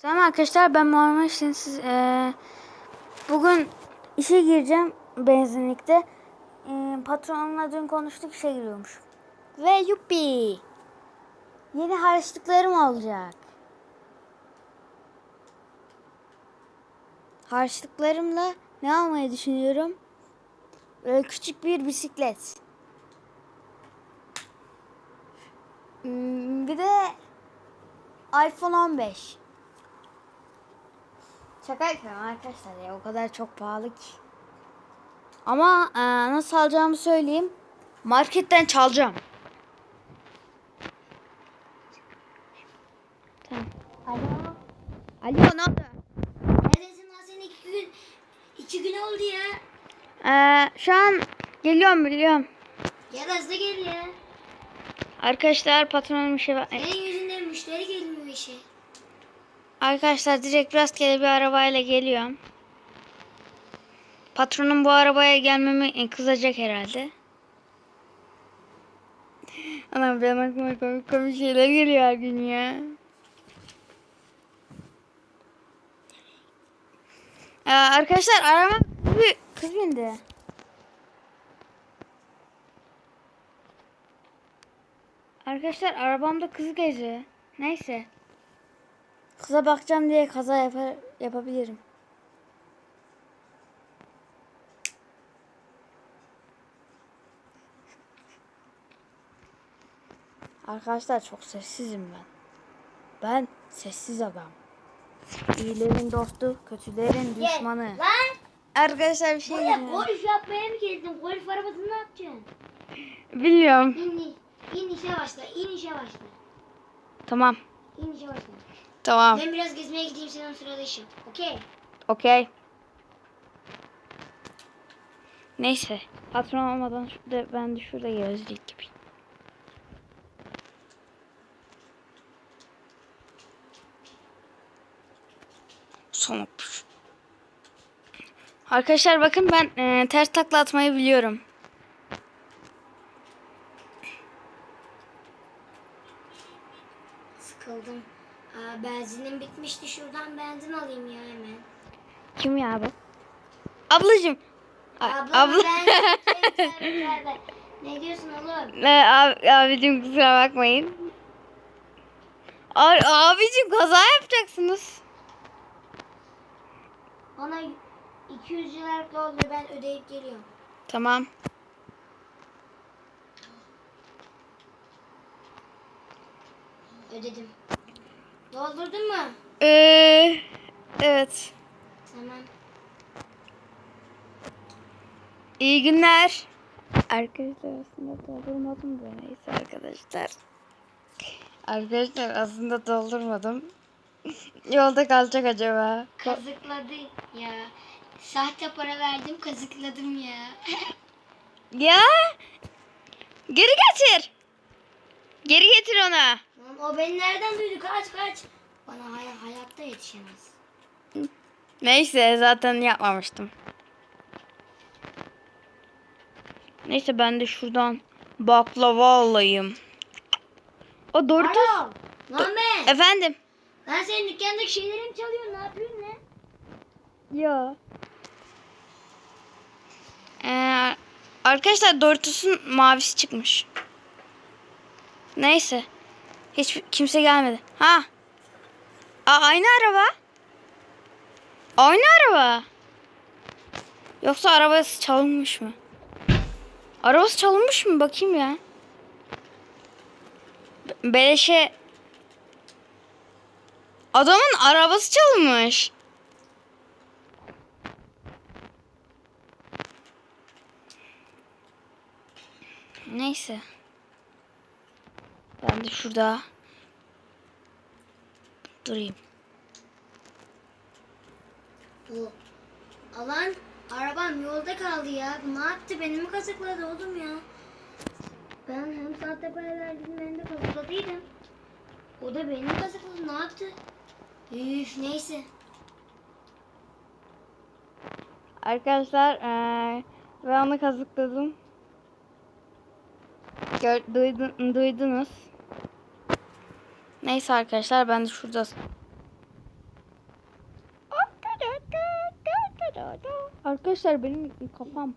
Selam arkadaşlar ben Muhammed Şen. Siz, eee, bugün işe gireceğim benzinlikte. Eee, patronumla dün konuştuk işe giriyormuş. Ve yuppi. Yeni harçlıklarım olacak. Harçlıklarımla ne almayı düşünüyorum? Böyle küçük bir bisiklet. Hmm, Bir de iPhone 15. Şaka yapıyorum arkadaşlar ya o kadar çok pahalı ki. Ama e, nasıl alacağımı söyleyeyim. Marketten çalacağım. Tamam. Alo. Alo ne oldu? Neredesin lan sen iki gün? İki gün oldu ya. Ee, şu an geliyorum biliyorum. Da hızlı gel ya. Arkadaşlar patronum işe... Senin yüzünden müşteri gelmiyor işe. Arkadaşlar direkt rastgele bir arabayla geliyorum. Patronum bu arabaya gelmemi kızacak herhalde. Anam benim aklıma komik komik şeyler geliyor her gün ya. Ee, arkadaşlar arama bir kız bindi. Arkadaşlar arabamda kız geziyor. Neyse. Kıza bakacağım diye kaza yapar, yapabilirim. Arkadaşlar çok sessizim ben. Ben sessiz adam. İyilerin dostu, kötülerin düşmanı. Lan Arkadaşlar bir şey buraya diyeceğim. golf yapmaya mı geldin? Golf arabasını ne yapacaksın? Bilmiyorum. İn, in işe başla. in işe başla. Tamam. İn işe başla. Tamam. Ben biraz gezmeye gideyim sen o sırada işin. Okey. Okey. Neyse. Patron olmadan şurada, ben de şurada gözlük gibi. Son. Arkadaşlar bakın ben e, ters takla atmayı biliyorum. Sıkıldım. Aa, benzinim bitmişti. Şuradan benzin alayım ya hemen. Kim ya bu? Ablacım. A- Abla, abla. ben... ne diyorsun oğlum? Ne, ab- abicim kusura bakmayın. Abi, abicim kaza yapacaksınız. Bana 200 liralık doldur ben ödeyip geliyorum. Tamam. Ödedim. Doldurdun mu? Ee, evet. Tamam. İyi günler. Arkadaşlar aslında doldurmadım da neyse arkadaşlar. Arkadaşlar aslında doldurmadım. Yolda kalacak acaba. Kazıkladı ya. Sahte para verdim kazıkladım ya. Ya. Geri getir. Geri getir onu. Lan o beni nereden duydu? Kaç kaç. Bana hay- hayatta yetişemez. Neyse zaten yapmamıştım. Neyse ben de şuradan baklava alayım. O Doritos. Alo. Lan ben. Efendim. Lan senin dükkandaki şeyleri mi çalıyorsun? Ne yapıyorsun lan? Ya. Ee, arkadaşlar Doritos'un mavisi çıkmış. Neyse. Hiç kimse gelmedi. Ha. Aa, aynı araba. Aynı araba. Yoksa arabası çalınmış mı? Arabası çalınmış mı? Bakayım ya. Be- Beleşe Adamın arabası çalınmış. Neyse. Ben de şurada durayım. Bu. Alan arabam yolda kaldı ya. Bu ne yaptı? Beni mi kazıkladı oğlum ya? Ben hem sahte para verdim hem de kazıkladıydım. O da beni kazıkladı? Ne yaptı? Üf neyse. Arkadaşlar eee ben onu kazıkladım. Gör, duydun, duydunuz. Neyse arkadaşlar ben de şurada Arkadaşlar benim kafam.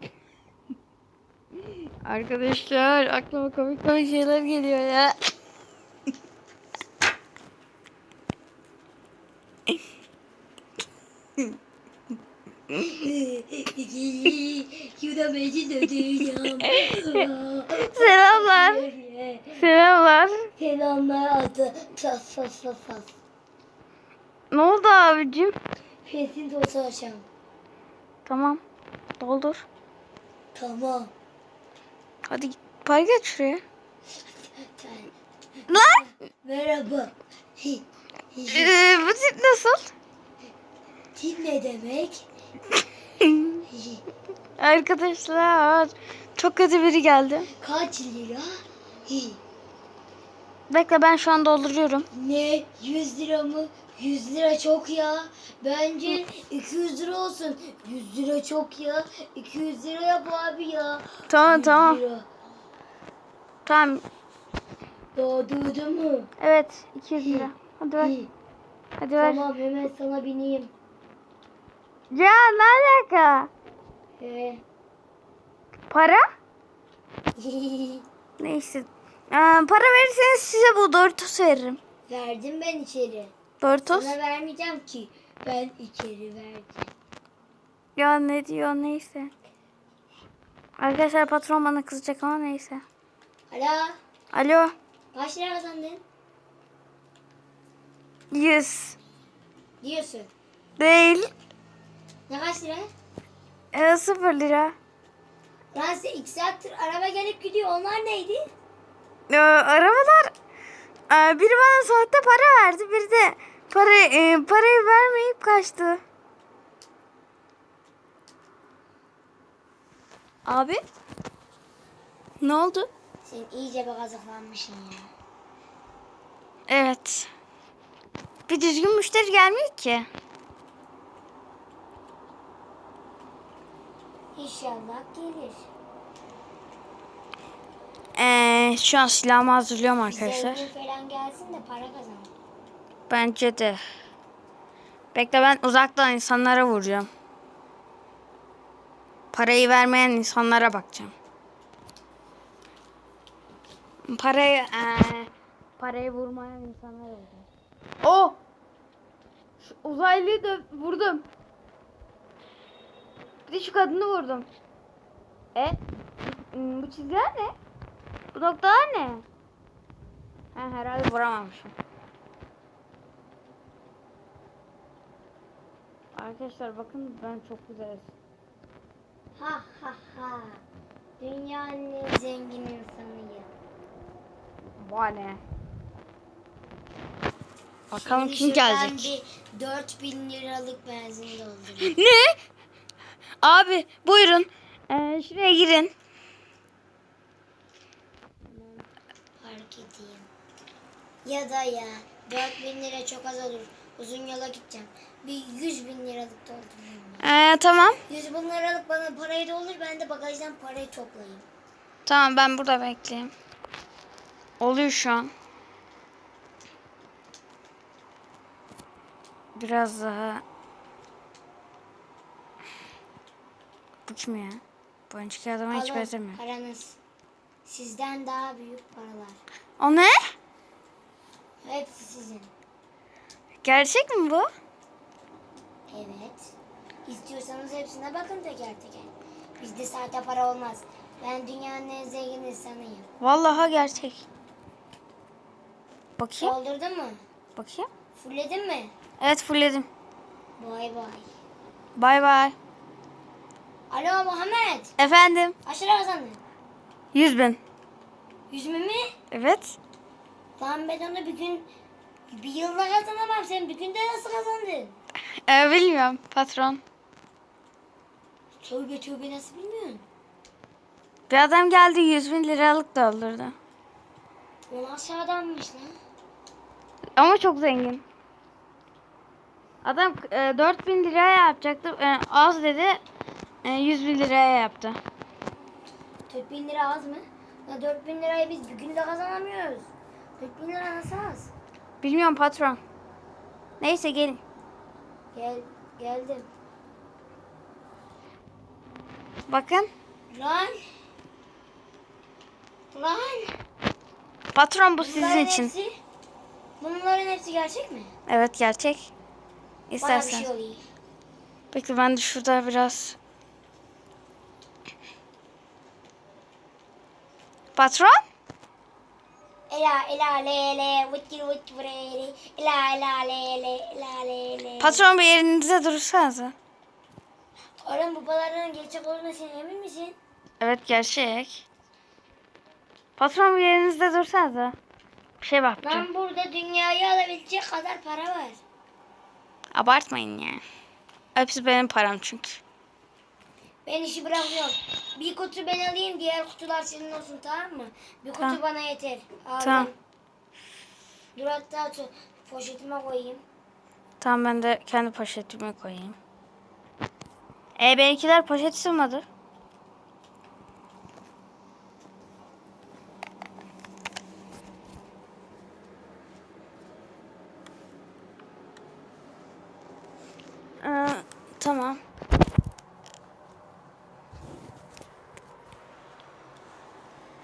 Arkadaşlar aklıma komik komik şeyler geliyor ya. Selamlar. Selamlar. Selamlar adı. Sas sas sas sas. Ne oldu abicim? Fesin dostu açam. Tamam. Doldur. Tamam. Hadi. Para geç şuraya. Lan! Merhaba. Ee, bu tip nasıl? Tip ne demek? Arkadaşlar çok kötü biri geldi. Kaç lira? Bekle ben şu an dolduruyorum. Ne? 100 lira mı? 100 lira çok ya. Bence 200 lira olsun. 100 lira çok ya. 200 lira yap abi ya. Tamam 100 tamam. Lira. Tamam. Doğdurdu mu? Evet 200 lira. Hadi ver. Hadi ver. Tamam hemen sana bineyim. Ya ne alaka? He. Para? Neyse. Ee, para verirseniz size bu Doritos veririm. Verdim ben içeri. Doritos? Sana vermeyeceğim ki. Ben içeri verdim. Ya ne diyor neyse. Arkadaşlar patron bana kızacak ama neyse. Alo. Alo. Kaç lira kazandın? 100. Diyorsun. Değil. Ne kaç lira? Ee, 0 lira. Lan size iki saattir araba gelip gidiyor. Onlar neydi? Ee, arabalar ee, biri bana sahte para verdi. Biri de para, e, parayı vermeyip kaçtı. Abi? Ne oldu? Sen iyice bir kazıklanmışsın ya. Evet. Bir düzgün müşteri gelmiyor ki. İnşallah gelir. Ee, şu an silahımı hazırlıyorum Bize arkadaşlar. ödül falan gelsin de para kazan. Bence de. Bekle ben uzaktan insanlara vuracağım. Parayı vermeyen insanlara bakacağım. Parayı eee, parayı vurmayan insanlara vuracağım. Oh! Şu uzaylıyı da vurdum. Bir de şu kadını vurdum. E? Bu çizgiler ne? Bu noktalar ne? Ha, herhalde vuramamışım. Arkadaşlar bakın ben çok güzel. Ha ha ha. Dünyanın en zengin insanıyım. Bane. Bakalım Şimdi kim şuradan gelecek. bir 4000 liralık benzin doldurayım. Ne? Abi buyurun. Ee, şuraya girin. Edeyim. Ya da ya 4000 lira çok az olur. Uzun yola gideceğim. Bir 100 bin liralık doldurayım. Ee, tamam. 100 bin liralık bana parayı doldur. Ben de bagajdan parayı toplayayım. Tamam ben burada bekleyeyim. Oluyor şu an. Biraz daha. Ya? Bu önceki adama hiç benzemiyor. paranız. Sizden daha büyük paralar. O ne? Hepsi sizin. Gerçek mi bu? Evet. İstiyorsanız hepsine bakın teker teker. Bizde sahte para olmaz. Ben dünyanın en zengin insanıyım. Vallahi gerçek. Bakayım. Doldurdun mu? Bakayım. Fulledin mi? Evet fullledim. Bay bay. Bay bay. Alo Muhammed. Efendim. Lira kazandın? 100 bin. Yüz mü mi? Evet. Lan ben onu bir gün bir yılda kazanamam. Sen bir günde nasıl kazandın? Ee, bilmiyorum patron. Tövbe tövbe nasıl bilmiyorsun? Bir adam geldi 100 bin liralık doldurdu. O aşağıdanmış lan. Ama çok zengin. Adam e, 4 bin liraya yapacaktı. E, az dedi. E, 100 bin liraya yaptı. 4000 lira az mı? Ya 4000 lirayı biz bir günde kazanamıyoruz. 4000 lira nasıl az? Bilmiyorum patron. Neyse gelin. Gel, geldim. Bakın. Lan. Lan. Patron bu sizin Bunların için. Hepsi, bunların hepsi gerçek mi? Evet gerçek. Bana bir İstersen. şey oluyor. Bekle ben de şurada biraz. Patron? Ela ela le le vıtkir vıt vreli ela ela le le ela le le. Patron bir yerinize dursanıza. Oğlum bu babaların gerçek olduğuna sen emin misin? Evet gerçek. Patron bir yerinizde dursanıza. Bir şey bakacağım. Lan burada dünyayı alabilecek kadar para var. Abartmayın ya. Hepsi benim param çünkü. Ben işi bırakıyorum. Bir kutu ben alayım diğer kutular senin olsun tamam mı? Bir kutu Tamam. bana yeter. Aldım. Tamam. Dur hatta tu- poşetime koyayım. Tamam ben de kendi poşetime koyayım. E benimkiler poşet sığmadı. Ee, tamam.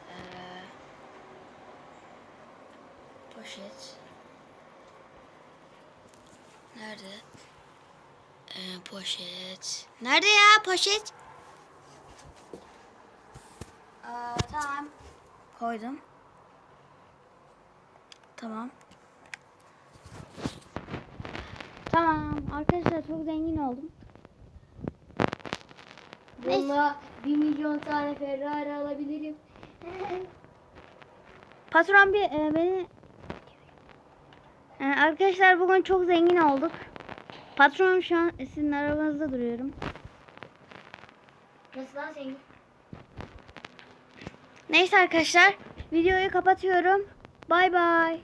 Ee, poşet. Nerede? Ee, poşet. Nerede ya poşet? Aa, tamam. Koydum. Tamam. Tamam. Arkadaşlar çok zengin oldum. Bununla bir milyon tane Ferrari alabilirim. Patron bir e, beni E, arkadaşlar bugün çok zengin olduk. Patronum şu an sizin arabanızda duruyorum. Nasıl lan sen? Neyse arkadaşlar videoyu kapatıyorum. Bay bay.